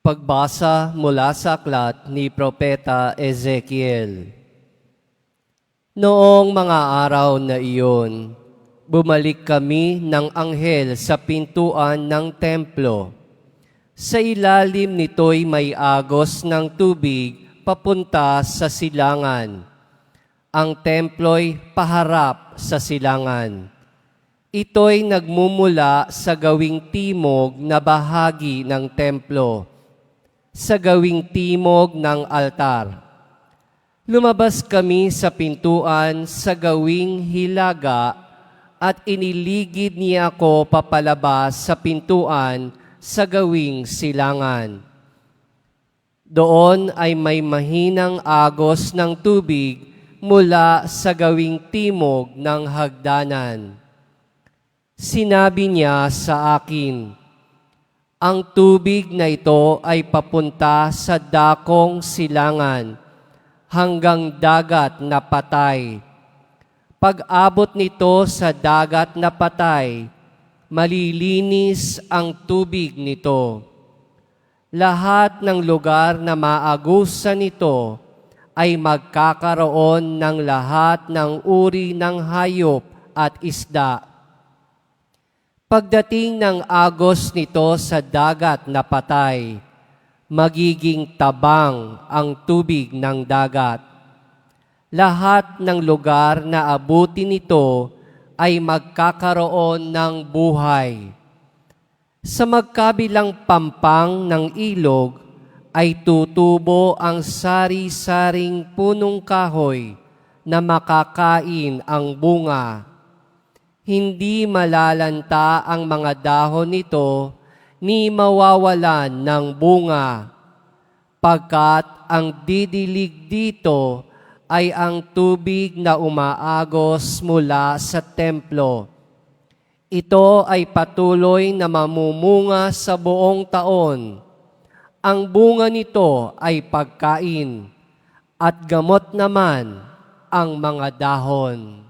Pagbasa mula sa aklat ni Propeta Ezekiel. Noong mga araw na iyon, bumalik kami ng anghel sa pintuan ng templo. Sa ilalim nito'y may agos ng tubig papunta sa silangan. Ang templo'y paharap sa silangan. Ito'y nagmumula sa gawing timog na bahagi ng templo, sa gawing timog ng altar. Lumabas kami sa pintuan sa gawing hilaga at iniligid niya ako papalabas sa pintuan sa gawing silangan. Doon ay may mahinang agos ng tubig mula sa gawing timog ng hagdanan. Sinabi niya sa akin, ang tubig na ito ay papunta sa dakong silangan hanggang dagat na patay. Pag-abot nito sa dagat na patay, malilinis ang tubig nito. Lahat ng lugar na maagusan nito ay magkakaroon ng lahat ng uri ng hayop at isda. Pagdating ng agos nito sa dagat na patay, magiging tabang ang tubig ng dagat. Lahat ng lugar na abutin nito ay magkakaroon ng buhay. Sa magkabilang pampang ng ilog ay tutubo ang sari-saring punong kahoy na makakain ang bunga hindi malalanta ang mga dahon nito ni mawawalan ng bunga, pagkat ang didilig dito ay ang tubig na umaagos mula sa templo. Ito ay patuloy na mamumunga sa buong taon. Ang bunga nito ay pagkain, at gamot naman ang mga dahon.